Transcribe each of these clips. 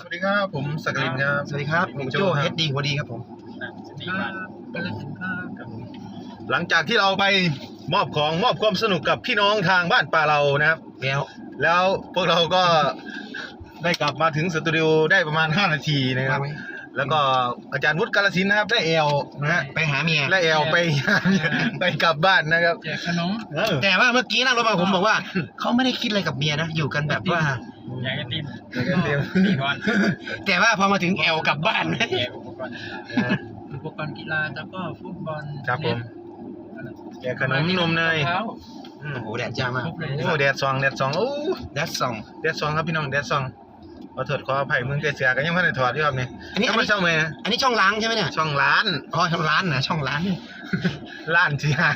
สวัสดีครับ ผมสักลินครับ สวัสดีครับผมโจ้เฮดดีหัวดีครับผมหลังจากที่เราไปมอบของมอบความสนุกกับพี่น้องทางบ้านป่าเรานะครับแล้วแล้วพวกเราก็ได้กลับมาถึงสตูดิโอได้ประมาณ 5 นาทีนะครับ แล้วก็อาจารย์วุฒิกาลสินธุ์นะครับได้เอลนะฮะไปหาเมียและเอลไปไปกลับบ้านนะครับแจกขนมเออแต่ว่าเมื่อกี้นั่งรถมาผมบอกว่าเขาไม่ได้คิดอะไรกับเมียนะอยู่กันแบบว่า อยากจะติมเดี๋ยวกันเตรียมตีก่อนแต่ว่าพอมาถึงแอลกลับบ้านแจกอุปกรณ์อุปกรณ์กีฬาแล้วก็ฟุตบอลครับผมแจกขนมนมเนยเท้า อืมโอ้โหแดดจ้ามากครบเลย โอ้แดดซองแดดซองโอ้แดดสอง แดดซองครับพี่น้องแดดซอง ขอโทษขออภัยมึงแต่เสียกันยังไม่ได้ถอดที่ครับนี่อันนี้ ยัอังนไม่นี้เช่าไหมนะอันนี้ช่องล้างใช่ไหมเนี่ยช่องร้าน อ๋อช่องร้านนะช่องร้านร้านสีหา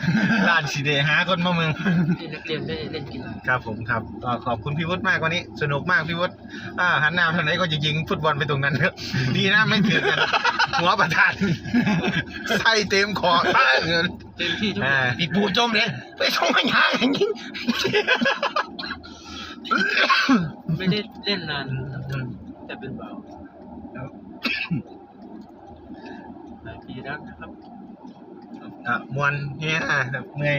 ร้านสีเดหาคนมาเมืองที่นักเรียนได้เล่นกีฬาครับผมครับก็ขอบคุณพี่วุฒิมากวันนี้ สนุกมากพี่วุฒิอ่าหันหน้าทางไหนก็จะยิงฟุตบอลไปตรงนั้นครับดีนะไม่ถึงกันหัวประธานใส่เต็มคอป้าเงินเต็มที่ทุกอ่าปีปูจมเลยไปช่องมันยางอย่างนี้ไม่ได้เล่นนาน แต่เป็นเบาหลายปีแล้วนะครับอะมวนเนี่ยอะเมื่อย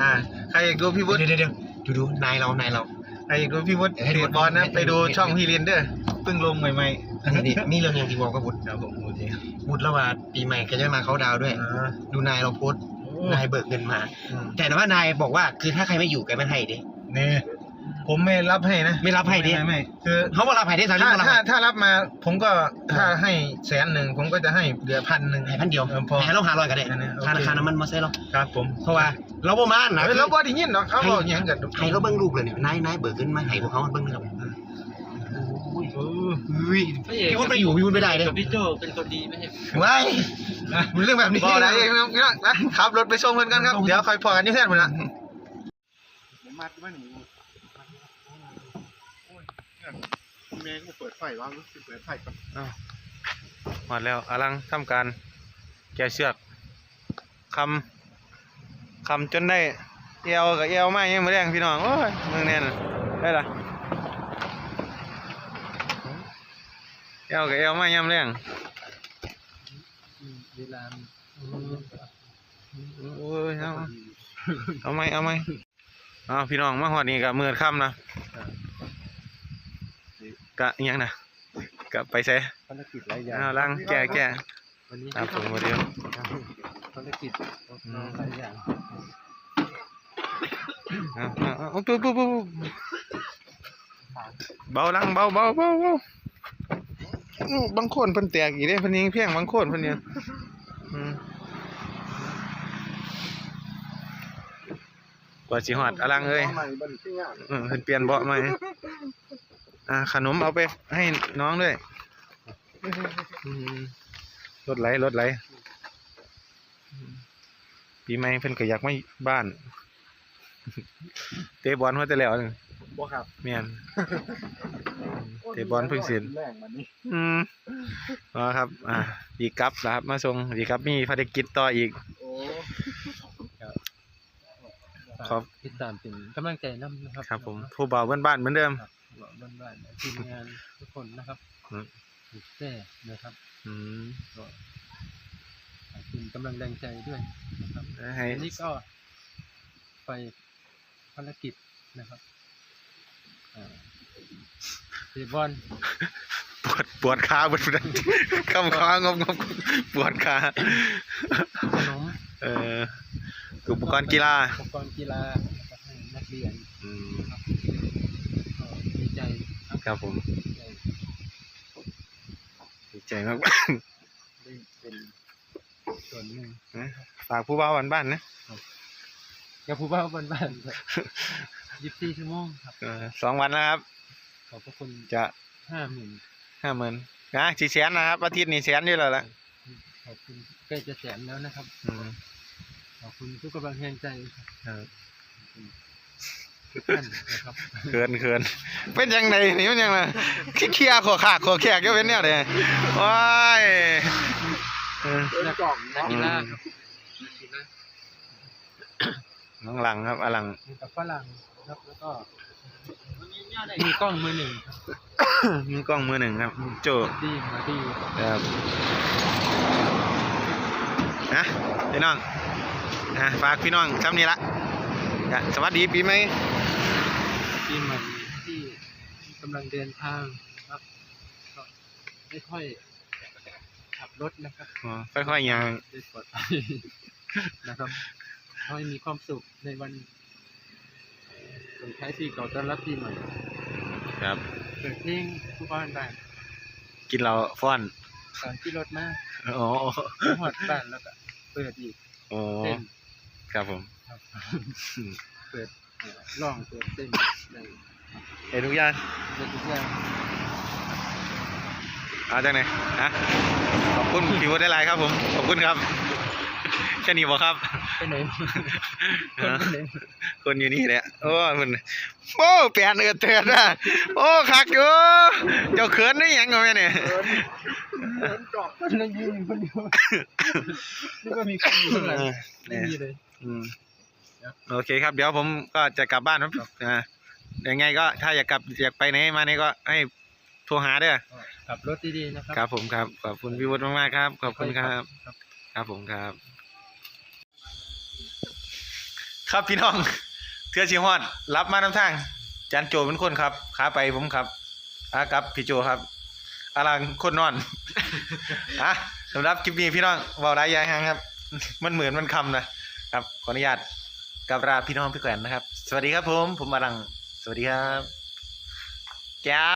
อ่าใครอยากดูพี่วุฒิเดี๋ยวเดี๋ยวเดี๋ยวดูดูนายเรานายเราใครอยากดูพี่วุฒิให้ดูเตะบอลนะให้ดูไปดูช่องพี่เรียนเด้อเพิ่งลงใหม่อันนี้มีเรื่องยังที่บอกกับบุตรๆครับผมโอเคบุตรแล้วว่าปีใหม่แกจะมาเขาน์ดาวน์ด้วยอ่าดูนายเราโพสต์โอ้นายเบิกเงินมาอืมแต่ว่านายบอกว่าคือถ้าใครไม่อยู่แกไม่ให้ดินี่ ผมไม่รับให้นะไม่รับให้ดิ ไม่ไม่คือเขาบอกรับให้ได้สามถ้าที่รับถ้าให้ถ้ารับมาผมก็ถ้าให้แสนหนึ่งผมก็จะให้เหลือพันหนึ่งให้พันเดียวเออพอให้เราหาร้อยก็ได้อันนี้โอเคค่าราคาน้ำมันมาใส่เราครับผมเพราะว่าเราบ่มานนะเฮ้ยแล้วบ่ได้ยินเนาะเขาบอกอย่างกันให้เราเบิ่งรูปเลยเนี่ยนายนายเบิกเงินมาให้พวกเขาเบิ่งนะครับโอ้ยเอออุ้ยพี่วุฒิไปอยู่พี่วุฒิไม่ได้เลยกับพี่โจเป็นคนดีไม่ใช่ว้ายมันเรื่องแบบนี้บอกอะไรเองนะพี่น้องนะขับรถไปส่งเพื่อนกันครับ เดี๋ยวคอยพอกันอยี่แท่นพุ่นละผมมาที่บ้านห แม่กูเปิดไฟว่ารู้สึกเปิดไฟก่อนมาแล้วอลังทำการแกะเชือกคำคำจนได้เอวกับเอวไมายังไม่แรงพี่น้องโอ้ยมึงแน่นได้ละเอวกับเอวไมายังแรงเวลาโอ้ยเอาเอาไหมเอาไหมเอาพี่น้องมาหอดนี่กับมือค่ำนะ กะอิหยังนะกะไปใส่ภารกิจหลายอย่างเอาลังแก่แก่วันนี้ครับผมมาเดียวภารกิจหลายอย่างเอาเอาเอาเอาปุ๊บปุ๊บปุ๊บเบาลังเบาเบาเบาเบาอู้บางคนเพิ่นแตกอีกเด้เพิ่นยิงเพียงบางคนเพิ่นเนี่ยอืมกว่าสิฮอดอลังเอ้ยเออเพิ่นเปลี่ยนเบาะใหม่ อ่าขนมเอาไปให้น้องด้วยอืมรถไหลรถไหลอืมปีใหม่เพิ่นก็อยากมาบ้าน เตะบอลมาแต่แล้วนึงบ่ครับแม่นเตะบอลเพิ่งเสร็จแรงวันนี้อืมอ๋อครับ อ่าอีกครับนะครับ มาส่งอีกครับมีภารกิจต่ออีกโอ้ครับติดตามเป็นกำลังใจน้ำนะครับ ครับผม ผู้บ่าวบ้านๆเหมือนเดิม ครับบ้านบ้านๆทีมงานทุกคนนะครับอืมถูกแจ้นะครับ อืมก็ขอบคุณกำลังแรงใจด้วยนะครับให้อันนี้ก็ไปภารกิจนะครับอ่าเตะบอลปวดปวดขาปวดดันคำค้างงงปวดขาขนมเอ่ออุปกรณ์กีฬาอุปกรณ์กีฬานะครับให้นักเรียนอืมก็ดีใจ ครับครับผมดีใจดีใจมากได้เป็นส่วนหนึ่งฝากผู้บ่าวบ้านๆนะกับผู้บ่าวบ้านๆยี่สิบสี่ชั่วโมงครับเออสองวันนะครับ ขอบพระคุณจะห้าหมื่นห้าหมื่นนะสี่แสนนะครับอาทิตย์นี้แสนอยู่แล้วล่ะขอบคุณใกล้จะแสนแล้วนะครับอืมขอบคุณทุกกำลังแรงใจครับ เออทุกท่านนะครับเขินเขินเป็นยังไงนี่มันยังไงขี้เคียขอขากขอแขกก็เป็นเนี่ยเลยว้ายเออนักนักกีฬาครับนักกีฬาน้องหลังครับอลังมีกับฝรั่งครับแล้วก็มีกล้องมือหนึ่งครับมีกล้องมือหนึ่งครับ โจดีมาดีครับนะพี่น้องนะฝากพี่น้องซ้ำนี้ละก็สวัสดีปีใหม่ปีใหม่ที่กำ ลังเดินทางครับก็ไม่ค่อยขับรถนะครับอ๋อค่อยๆย่างโดยปลอดภัยนะครับขอให้มีความสุขในวันส่งท้ายปีเก่าต้อนรับปีใหม่ครับเปิดเพลงทุกบ้านบ้านกินเราฟ้อนตอนที่รถมาอ๋อไปหอดบ้านแล้วก็เปิดอีกอ๋อเต้นครับผมครับเปิดเอ่อร้องเปิดเต้นใน เห็นทุกอย่างในทุกอย่างเอาจากไหนฮะขอบคุณพี่วุฒิได้ไลน์ครับผม ขอบคุณครับแค่นี้บ่ครับไปไหนคนไปไหนคนอยู่นี่แหละโอ้มันโอ้เปลี่ยนเอือดเตือนนะโอ้คักอยู่เจ้าเขินได้หยังไงเนี่ยคนนั่งยืนอยู่คนเดียวนึกว่ามีคนอยู่ข้างหลังเออไม่มีเลยอืมครับโอเคครับ เดี๋ยวผมก็จะกลับบ้านครับอ่า ยังไงก็ถ้าอยากกลับอยากไปไหนมาไหนก็ให้โทรหาเด้อขับรถดีๆนะครัครับผมครับขอบคุณพี่วุฒิมากๆครับ ขอบคุณครับ ครับครับผมครับ ครับพี่น้อง เทือชิฮอดรับมาน้ำทางจันโจเป็นคนครับขาไปผมครับอากับพี่โจครับอาลังคนนอนอะสำหรับคลิปนี้พี่น้องเบาได้ยายหางครับ มันเหมือนมันคำนะครับ ขออนุญาตกับลาพี่น้องพี่แกวนนะครับ สวัสดีครับผม ผมอาลัง สวัสดีครับแก้ว